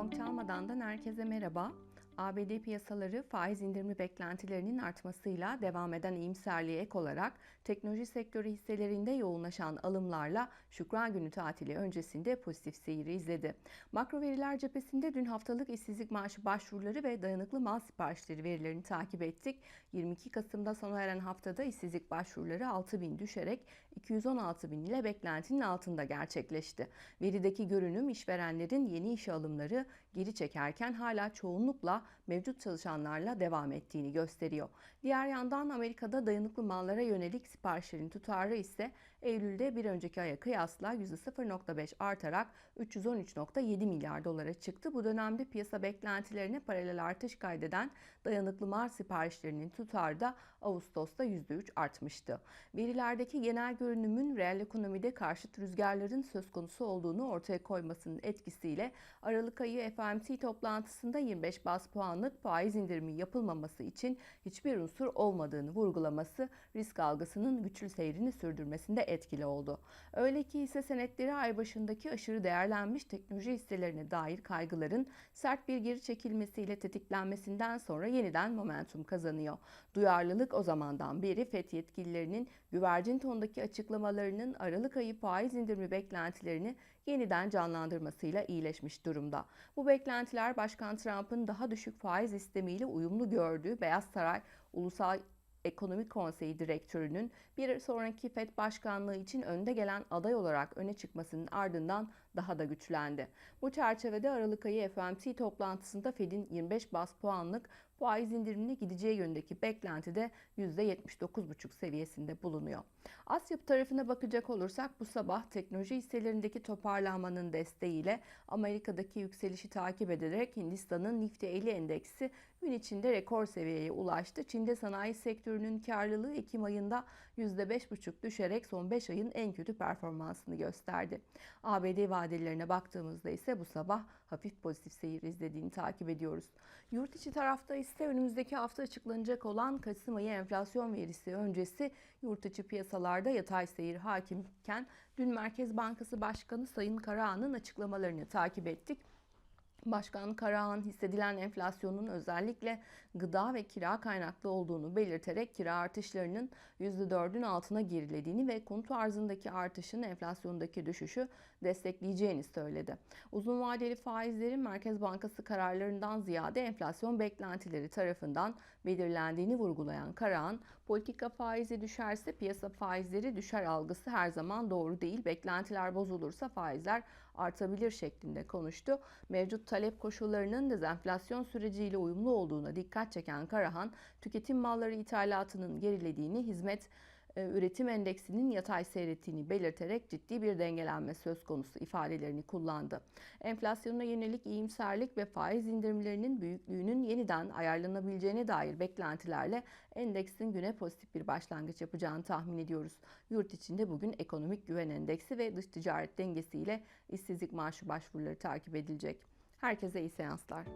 Gong çalmadandan herkese merhaba. ABD piyasaları faiz indirimi beklentilerinin artmasıyla devam eden iyimserliğe ek olarak teknoloji sektörü hisselerinde yoğunlaşan alımlarla Şükran Günü tatili öncesinde pozitif seyri izledi. Makro veriler cephesinde dün haftalık işsizlik maaşı başvuruları ve dayanıklı mal siparişleri verilerini takip ettik. 22 Kasım'da sona eren haftada işsizlik başvuruları 6 bin düşerek 216 bin ile beklentinin altında gerçekleşti. Verideki görünüm işverenlerin yeni işe alımları geri çekerken hala çoğunlukla mevcut çalışanlarla devam ettiğini gösteriyor. Diğer yandan Amerika'da dayanıklı mallara yönelik siparişlerin tutarı ise Eylül'de bir önceki aya kıyasla %0.5 artarak 313.7 milyar dolara çıktı. Bu dönemde piyasa beklentilerine paralel artış kaydeden dayanıklı mal siparişlerinin tutarı da Ağustos'ta %3 artmıştı. Verilerdeki genel görünümün reel ekonomide karşıt rüzgarların söz konusu olduğunu ortaya koymasının etkisiyle Aralık ayı FOMC toplantısında 25 bas puanlık faiz indirimi yapılmaması için hiçbir unsur olmadığını vurgulaması risk algısının güçlü seyrini sürdürmesinde etkili oldu. Öyle ki hisse senetleri ay başındaki aşırı değerlenmiş teknoloji hisselerine dair kaygıların sert bir geri çekilmesiyle tetiklenmesinden sonra yeniden momentum kazanıyor. Duyarlılık o zamandan beri FED yetkililerinin güvercin tondaki açıklamalarının Aralık ayı faiz indirimi beklentilerini yeniden canlandırmasıyla iyileşmiş durumda. Bu beklentiler Başkan Trump'ın daha düşük faiz istemiyle uyumlu gördüğü Beyaz Saray Ulusal Ekonomik Konseyi Direktörü'nün bir sonraki FED başkanlığı için önde gelen aday olarak öne çıkmasının ardından daha da güçlendi. Bu çerçevede Aralık ayı FOMC toplantısında Fed'in 25 bas puanlık faiz indirimine gideceği yönündeki beklenti de %79,5 seviyesinde bulunuyor. Asya tarafına bakacak olursak bu sabah teknoloji hisselerindeki toparlanmanın desteğiyle Amerika'daki yükselişi takip ederek Hindistan'ın Nifty 50 endeksi gün içinde rekor seviyeye ulaştı. Çin'de sanayi sektörünün karlılığı Ekim ayında %5,5 düşerek son 5 ayın en kötü performansını gösterdi. ABD vadelerine baktığımızda ise bu sabah hafif pozitif seyir izlediğini takip ediyoruz. Yurt içi tarafta ise önümüzdeki hafta açıklanacak olan Kasım ayı enflasyon verisi öncesi yurt içi piyasalarda yatay seyir hakimken dün Merkez Bankası Başkanı Sayın Karahan'ın açıklamalarını takip ettik. Başkan Karahan hissedilen enflasyonun özellikle gıda ve kira kaynaklı olduğunu belirterek kira artışlarının %4'ün altına gerilediğini ve konut arzındaki artışın enflasyondaki düşüşü destekleyeceğini söyledi. Uzun vadeli faizlerin Merkez Bankası kararlarından ziyade enflasyon beklentileri tarafından belirlendiğini vurgulayan Karahan, politika faizi düşerse piyasa faizleri düşer algısı her zaman doğru değil. Beklentiler bozulursa faizler artabilir şeklinde konuştu. Mevcut talep koşullarının dezenflasyon süreciyle uyumlu olduğuna dikkat çeken Karahan, tüketim malları ithalatının gerilediğini, hizmet e, üretim endeksinin yatay seyrettiğini belirterek ciddi bir dengelenme söz konusu ifadelerini kullandı. Enflasyona yönelik iyimserlik ve faiz indirimlerinin büyüklüğünün yeniden ayarlanabileceğine dair beklentilerle endeksin güne pozitif bir başlangıç yapacağını tahmin ediyoruz. Yurt içinde bugün ekonomik güven endeksi ve dış ticaret dengesiyle işsizlik maaşı başvuruları takip edilecek. Herkese iyi seanslar.